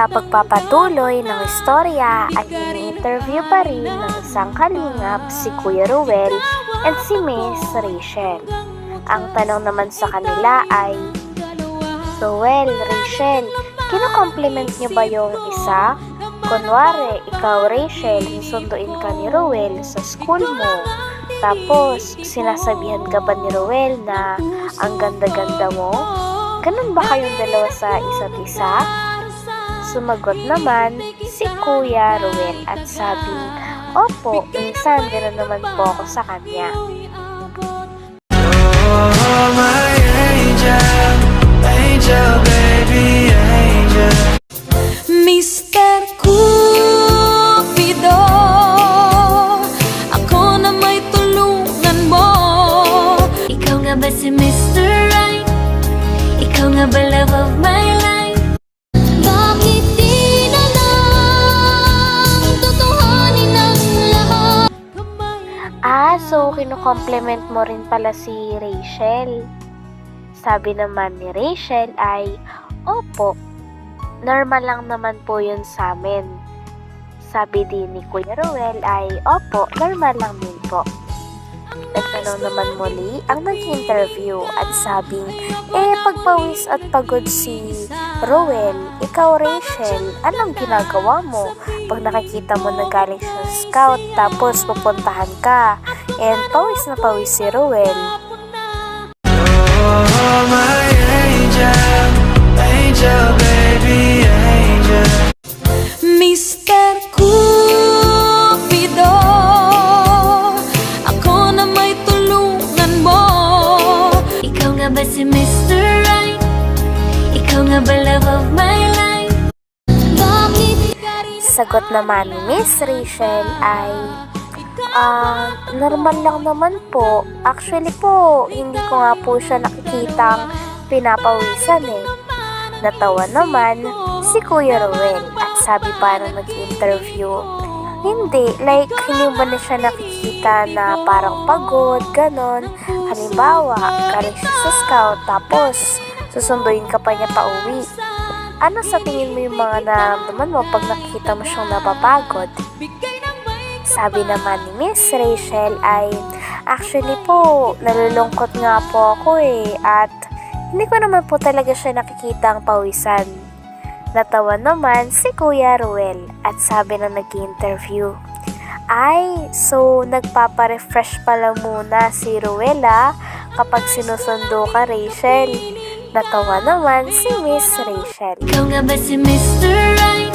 Sa pagpapatuloy ng istorya ay ini-interview pa rin ng isang kalingap si Kuya Ruel and si Miss Rachel. Ang tanong naman sa kanila ay, Ruel, Rachel, kino-compliment niyo ba yung isa? Kunwari, ikaw Rachel, susunduin ka ni Ruel sa school mo. Tapos, sinasabihan ka ba ni Ruel na ang ganda-ganda mo? Ganun ba kayong dalawa sa isa't isa? Sumagot naman si Kuya Ruel at sabi, Opo, minsan gano'n naman po ako sa kanya. Oh, my angel, angel, baby, angel. Mr. Cupido Ako na may tulungan mo Ikaw nga ba si Mr. Right? Ikaw nga ba love of my So kinukompliment mo rin pala si Rachel. Sabi naman ni Rachel ay, Opo, normal lang naman po yun sa amin. Sabi din ni Kuya Ruel ay, Opo, normal lang din po. Nagtanong naman muli ang nag-interview at sabing, eh pagpawis at pagod si Ruel, ikaw Rachel, anong ginagawa mo? Pag nakikita mo na galing sa scout tapos pupuntahan ka, and pawis na pawis si Ruel. Oh, my angel, angel, baby, angel. Mr. Cupido Ako na may tulungan mo Ikaw nga ba si Mr. Right? Ikaw nga ba love of my life? Bakit ka rin Sagot naman ni Miss Rachel ay, Ah, normal lang naman po. Actually po, hindi ko nga po siya nakikitang pinapawisan eh. Natawa naman si Kuya Ruel at sabi pa nung nag-interview, hindi, like, hindi mo na siya nakikita na parang pagod, ganon. Halimbawa, galing siya sa scout, tapos susunduin ka pa niya pa uwi. Ano sa tingin mo yung mga naramdaman mo pag nakikita mo siyang napapagod? Sabi naman ni Miss Rachel ay, actually po, nalulungkot nga po ako eh, at hindi ko naman po talaga siya nakikita ang pawisan. Natawa naman si Kuya Ruel at sabi na nag-interview, ay, so nagpapa-refresh pala muna si Ruela kapag sinusundo ka Rachel. Natawa naman si Miss Rachel. Ikaw nga ba si Mr. Right?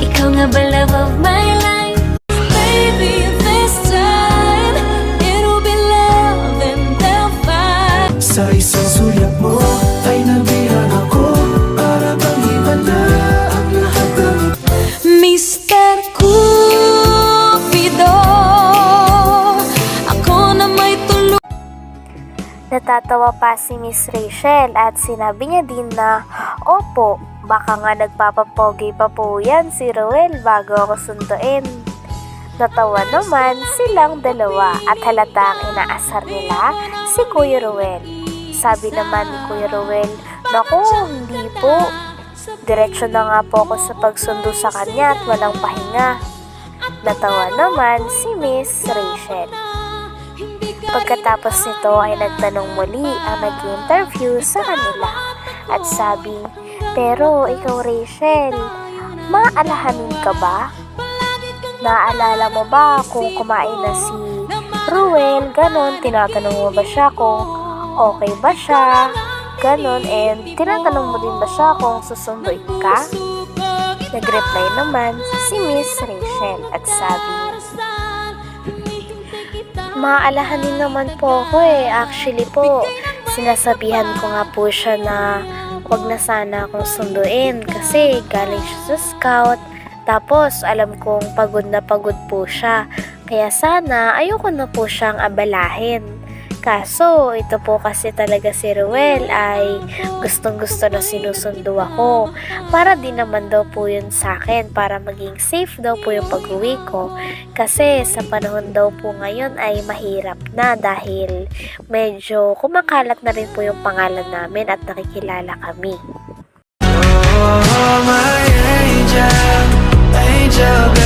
Ikaw nga ba love of my life? Sa isang sulyap mo ay nabihan ako Para bang iba na ang lahat ng Mr. Cupido Ako na may tulungan Natatawa pa si Miss Rachel at sinabi niya din na, Opo, baka nga nagpapapogi pa po yan si Ruel bago ako sunduin. Natawa naman silang dalawa at halatang inaasar nila si Kuya Ruel. Sabi naman ni Kuya Ruel, Naku, hindi po. Diretso na nga po ako sa pagsundo sa kanya at walang pahinga. Natawa naman si Miss Rachel. Pagkatapos nito ay nagtanong muli ang nag-interview sa kanila at sabi, Pero ikaw Rachel, maalahanin ka ba? Naaalala mo ba kung kumain na si Ruel, ganon, tinatanong mo ba siya kung okay ba siya, ganon, and tinatanong mo din ba siya kung susunduin ka? Nag-reply naman si Miss Rachel at sabi, Maalahanin naman po ako eh. Actually po, sinasabihan ko nga po siya na wag na sana akong sunduin kasi galing siya sa scout. Tapos alam kong pagod na pagod po siya. Kaya sana ayoko na po siyang abalahin. Kaso, ito po kasi talaga si Ruel ay gustong gusto na sinusundo ako. Para din naman daw po yun sa akin, para maging safe daw po yung pag-uwi ko. Kasi sa panahon daw po ngayon ay mahirap na dahil medyo kumakalat na rin po yung pangalan namin at nakikilala kami. Oh, my angel, angel,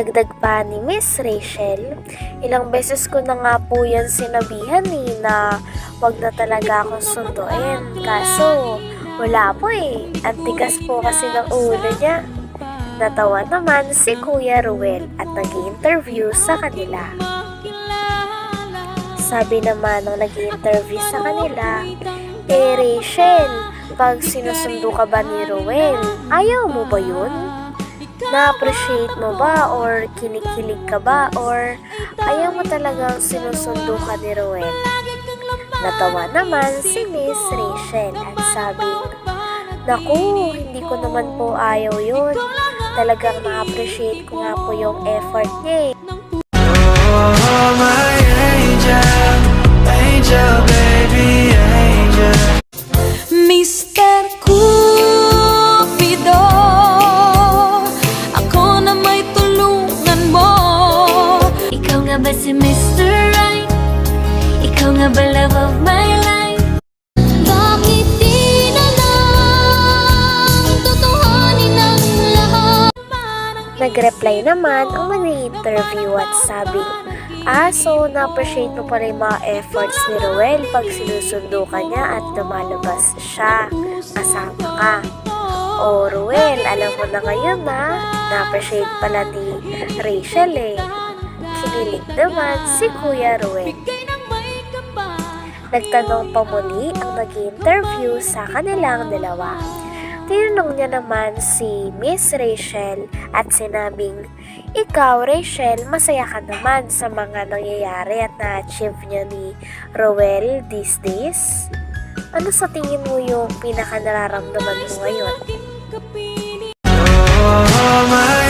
Dagdag pa ni Miss Rachel, ilang beses ko na nga po yan sinabihan ni na wag na talaga akong sunduin. Kaso, wala po eh. Ang tigas po kasi ng ulo niya. Natawa naman si Kuya Ruel at nag interview sa kanila. Sabi naman nung nag interview sa kanila, Eh Rachel, pag sinusundo ka ba ni Ruel, ayaw mo ba yun? Na-appreciate mo ba or kinikilig ka ba or ayaw mo talagang sinusundo ka ni Ruel? Natawa naman si Miss Rachel at sabi, Naku, hindi ko naman po ayaw yun. Talagang na-appreciate ko nga po yung effort niya eh. Ba si Mr. Right? Ikaw nga ba love of my life? Bakit di na Tutuhanin ang lahat? Nag-reply naman ang nag-interview at sabi, Ah, so na-appreciate mo pala yung mga efforts ni Ruel pag sinusundo ka niya at lumalabas siya. Kasama ka. O Ruel, alam mo na ngayon na na-appreciate pala ni Rachel eh. Kinilig naman si Kuya Ruel. Nagtanong pa muli ang nag-interview sa kanilang dalawa. Tinanong niya naman si Miss Rachel at sinabing, Ikaw, Rachel, masaya ka naman sa mga nangyayari at na-achieve niya ni Rowell these days? Ano sa tingin mo yung pinaka nararamdaman mo ngayon? Oh, my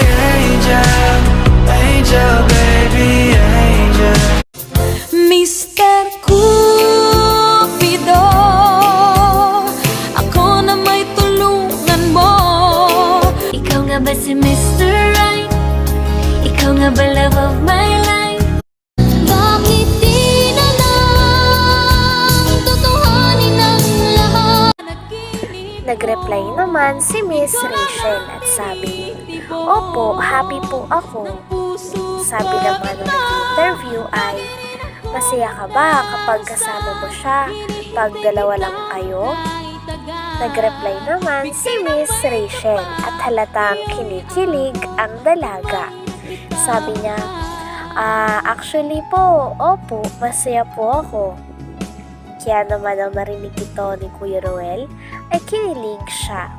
Nag-reply naman si Miss Rachel at sabi, Opo, happy po ako. Sabi naman ng nag-interview ay, Masaya ka ba kapag kasama mo siya pag dalawa lang kayo? Nag-reply naman si Miss Rachel at halatang kinikilig ang dalaga. Sabi niya, Ah, actually po, opo, masaya po ako. Kaya naman ang narinig ito ni Kuya Ruel ay kinilig siya.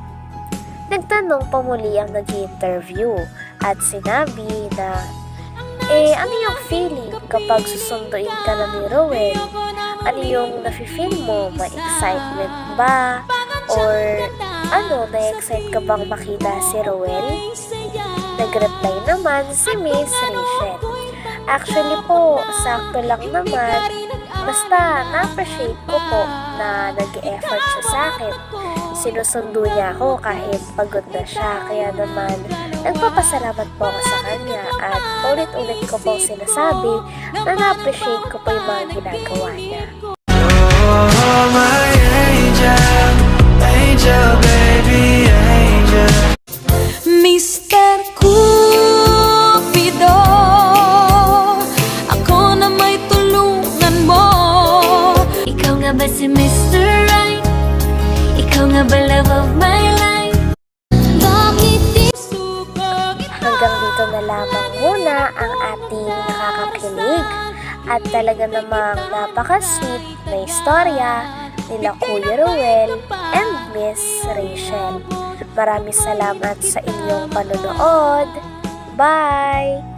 Nagtanong pa muli ang nag interview at sinabi na, Eh, ano yung feeling kapag susunduin ka na ni Ruel? Ano yung nafe-feel mo? Ma-excitement ba? Or ano, na-excite ka bang makita si Ruel? Nag-reply naman si Miss Rachel. Actually po, sakto lang naman. Basta, na-appreciate ko po na nag-effort siya sa akin. Sinusundo niya ako kahit pagod na siya. Kaya naman, nagpapasalamat po ako sa kanya at ulit-ulit ko po sinasabi na na-appreciate ko po yung mga ginagawa niya. Lamang muna ang ating nakakakilig at talaga namang napaka-sweet na istorya nila Kuya Ruel and Miss Rachel. Maraming salamat sa inyong panonood. Bye!